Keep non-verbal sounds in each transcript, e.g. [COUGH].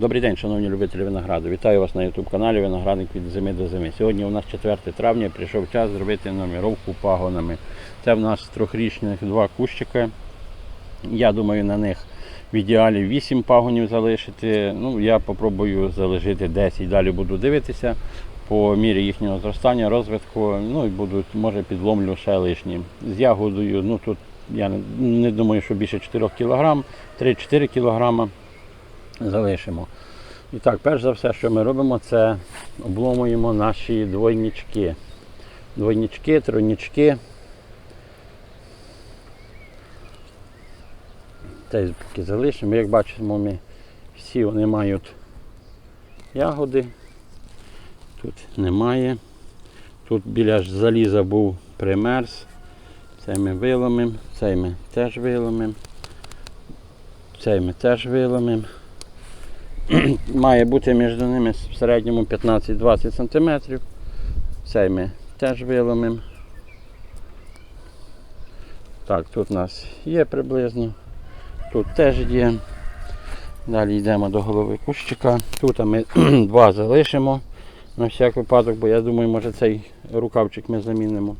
Добрий день, шановні любителі винограду. Вітаю вас на YouTube каналі Виноградник від зими до зими. Сьогодні у нас 4 травня прийшов час зробити нумеровку пагонами. Це в нас трьохрічних два кущики. Я думаю, на них в ідеалі 8 пагонів залишити. Ну, я попробую залишити 10. Далі буду дивитися по мірі їхнього зростання, розвитку. Ну і буду, може, підломлю ще лишні. З ягодою, ну тут я не, думаю, що більше 4 кг, 3-4 кг залишимо. І так, перш за все, що ми робимо, це обломуємо наші двойнички. Двойнички, тройнички. Це поки залишимо. Як бачимо, ми всі вони мають ягоди. Тут немає. Тут біля ж заліза був примерз. Цей ми виломимо, цей ми теж виломимо. Цей ми теж виломимо. [CLEARS THROAT] Має бути між ними в середньому 15-20 см. Цей ми теж виломимо. Так, тут у нас є приблизно. Тут теж є. Далі йдемо до голови кущика. Тут ми [CLEARS THROAT] два залишимо на всяк випадок, бо я думаю, може цей рукавчик ми замінимо.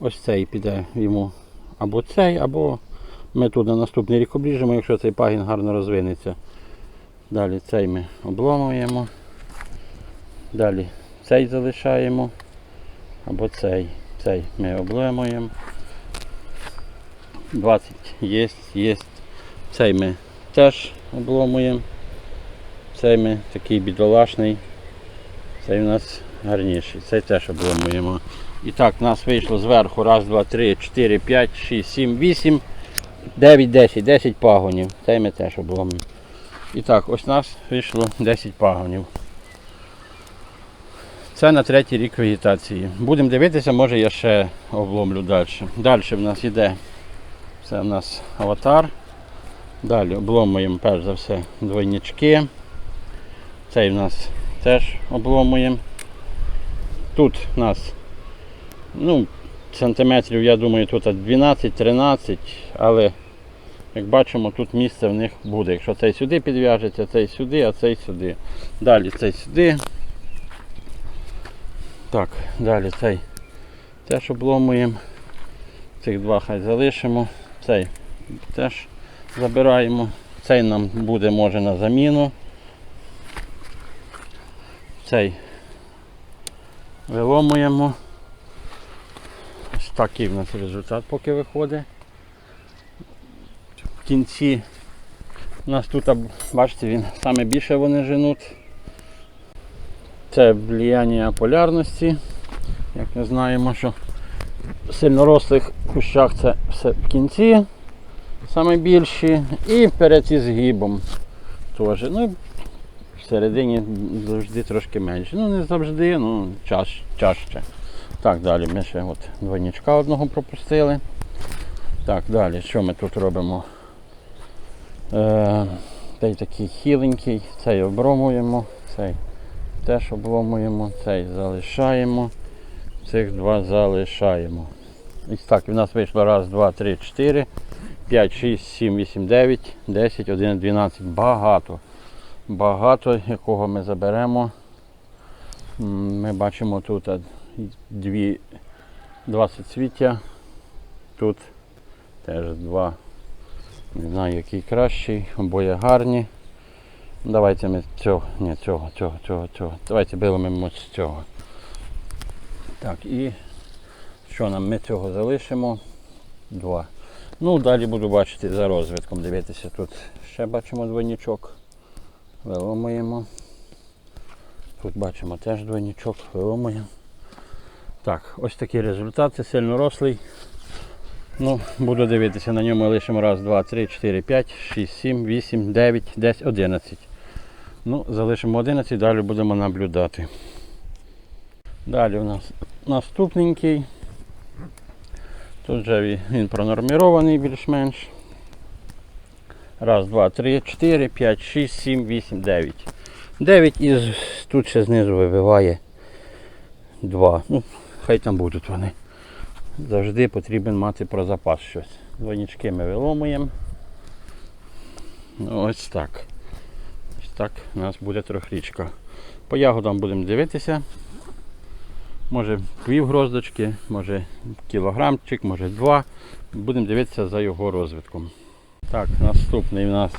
Ось цей піде йому або цей, або ми на наступний рік обріжемо, якщо цей пагін гарно розвинеться. Далі цей ми обломуємо. Далі цей залишаємо. Або цей. Цей ми обломуємо. 20 є, є. Цей ми теж обломуємо. Цей ми такий бідолашний. Цей у нас гарніший. Цей теж обломуємо. І так, у нас вийшло зверху. Раз, два, три, чотири, п'ять, шість, сім, вісім, дев'ять, десять. Десять пагонів. Цей ми теж обломуємо. І так, ось у нас вийшло 10 пагонів. Це на третій рік вегетації. Будемо дивитися, може я ще обломлю далі. Далі в нас йде це в нас аватар. Далі обломуємо перш за все двойнички. Цей в нас теж обломуємо. Тут у нас ну, сантиметрів, я думаю, тут 12-13, але як бачимо, тут місце в них буде. Якщо цей сюди підв'яжеться, цей сюди, а цей сюди. Далі цей сюди. Так, далі цей теж обломуємо. Цих два хай залишимо. Цей теж забираємо. Цей нам буде може на заміну. Цей виломуємо. Ось такий в нас результат поки виходить кінці у нас тут, бачите, він саме більше вони женуть. Це влияння полярності. Як ми знаємо, що в сильнорослих кущах це все в кінці саме більші. І перед згибом теж. Ну, в середині завжди трошки менше. Ну не завжди, ну час, чаще. Так, далі ми ще от двойничка одного пропустили. Так, далі, що ми тут робимо? Е, цей такий хіленький, цей обромуємо, цей теж обломуємо, цей залишаємо, цих два залишаємо. Ось так, в нас вийшло раз, два, три, чотири, п'ять, шість, сім, вісім, дев'ять, десять, один, дванадцять. Багато. Багато, якого ми заберемо. Ми бачимо тут дві, два соцвіття. Тут теж два. Не знаю, який кращий, обоє гарні. Давайте ми цього, ні, цього, цього, цього, цього. Давайте виломимо з цього. Так, і що нам? Ми цього залишимо. Два. Ну, далі буду бачити за розвитком. Дивитися, тут ще бачимо двойничок. Виломуємо. Тут бачимо теж двойничок, виломуємо. Так, ось такий результат. Це сильно рослий. Ну, буду дивитися, на ньому лишимо раз, два, три, чотири, п'ять, шість, сім, вісім, дев'ять, десять, одинадцять. Ну, залишимо 11, далі будемо наблюдати. Далі у нас наступненький. Тут вже він пронормірований більш-менш. Раз, два, три, чотири, п'ять, шість, сім, вісім, дев'ять. Дев'ять і тут ще знизу вибиває два. Ну, хай там будуть вони завжди потрібен мати про запас щось. Двойнички ми виломуємо. Ну, Ось так. Ось так у нас буде трьохрічка. По ягодам будемо дивитися. Може пів гроздочки, може кілограмчик, може два. Будемо дивитися за його розвитком. Так, наступний у нас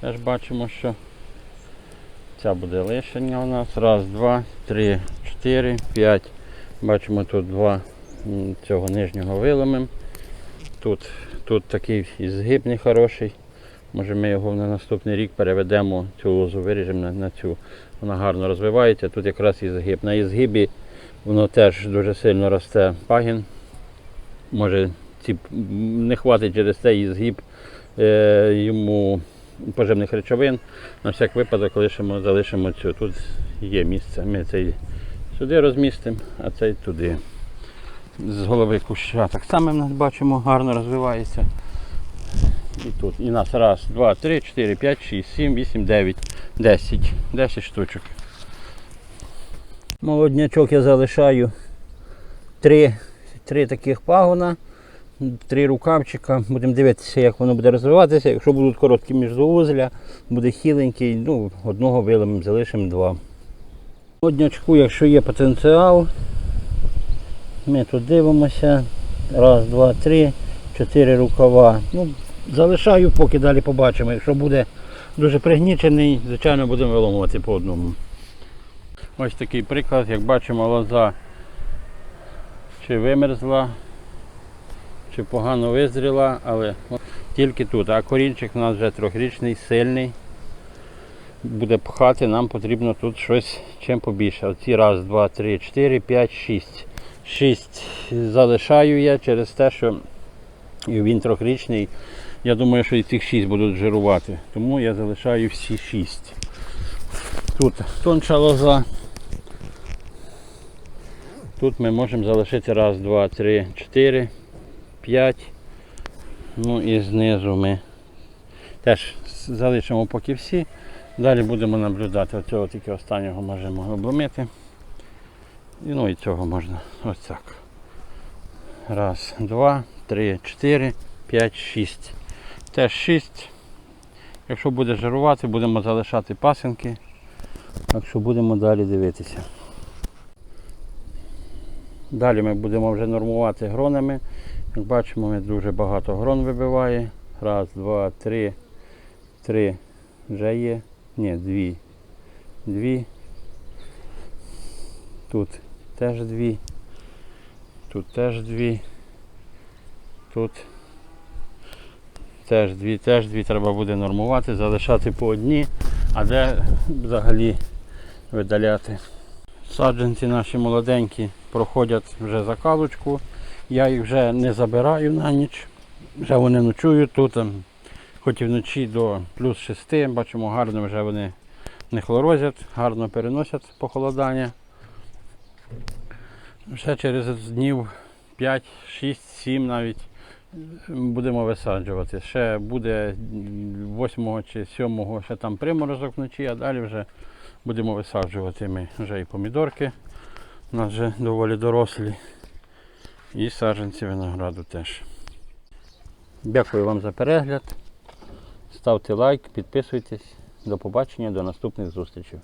теж бачимо, що ця буде лишення у нас. Раз, два, три, чотири, п'ять. Бачимо тут два цього нижнього виломим. Тут, тут такий згиб нехороший. Може ми його на наступний рік переведемо, цю лозу виріжемо на, на цю. Вона гарно розвивається. Тут якраз і згиб. На ізгибі воно теж дуже сильно росте пагін. Може ці, не хватить через цей ізгиб е, йому поживних речовин. На всяк випадок лишимо, залишимо цю. Тут є місце. Ми цей сюди розмістимо, а цей туди. З голови куща так само нас бачимо, гарно розвивається. І тут. І нас раз, два, три, чотири, п'ять, шість, сім, вісім, дев'ять, десять. Десять штучок. Молоднячок я залишаю три, три таких пагона, три рукавчика. Будемо дивитися, як воно буде розвиватися. Якщо будуть короткі міждоузля, буде хіленький, ну, одного вилимо, залишимо два. Молоднячку, якщо є потенціал, ми тут дивимося. Раз, два, три, чотири рукава. Ну, залишаю, поки далі побачимо. Якщо буде дуже пригнічений, звичайно будемо виломувати по одному. Ось такий приклад, як бачимо, лоза чи вимерзла, чи погано визріла, але тільки тут. А корінчик у нас вже трьохрічний, сильний. Буде пхати, нам потрібно тут щось чим побільше. Оці раз, два, три, чотири, п'ять, шість. Шість залишаю я через те, що він трьохрічний. Я думаю, що і цих шість будуть жирувати. Тому я залишаю всі шість. Тут тонша лоза. Тут ми можемо залишити раз, два, три, чотири, п'ять. Ну і знизу ми теж залишимо поки всі. Далі будемо наблюдати. Оцього тільки останнього можемо обломити. Ну і цього можна ось так. Раз, два, три, чотири, п'ять, шість. Теж шість. Якщо буде жирувати, будемо залишати пасинки. Так що будемо далі дивитися. Далі ми будемо вже нормувати гронами. Як бачимо, ми дуже багато грон вибиває. Раз, два, три, три вже є. Ні, дві. Дві. Тут теж дві. Тут теж дві. Тут теж дві, теж дві треба буде нормувати, залишати по одній, а де взагалі видаляти. Саджанці наші молоденькі проходять вже закалочку. Я їх вже не забираю на ніч. Вже вони ночують тут, ем, хоч і вночі до плюс 6, бачимо, гарно вже вони не хлорозять, гарно переносять похолодання. Ще через днів 5, 6, 7 навіть будемо висаджувати. Ще буде 8 чи 7 ще там приморозок вночі, а далі вже будемо висаджувати ми вже і помідорки. У нас вже доволі дорослі. І саджанці винограду теж. Дякую вам за перегляд. Ставте лайк, підписуйтесь. До побачення, до наступних зустрічей.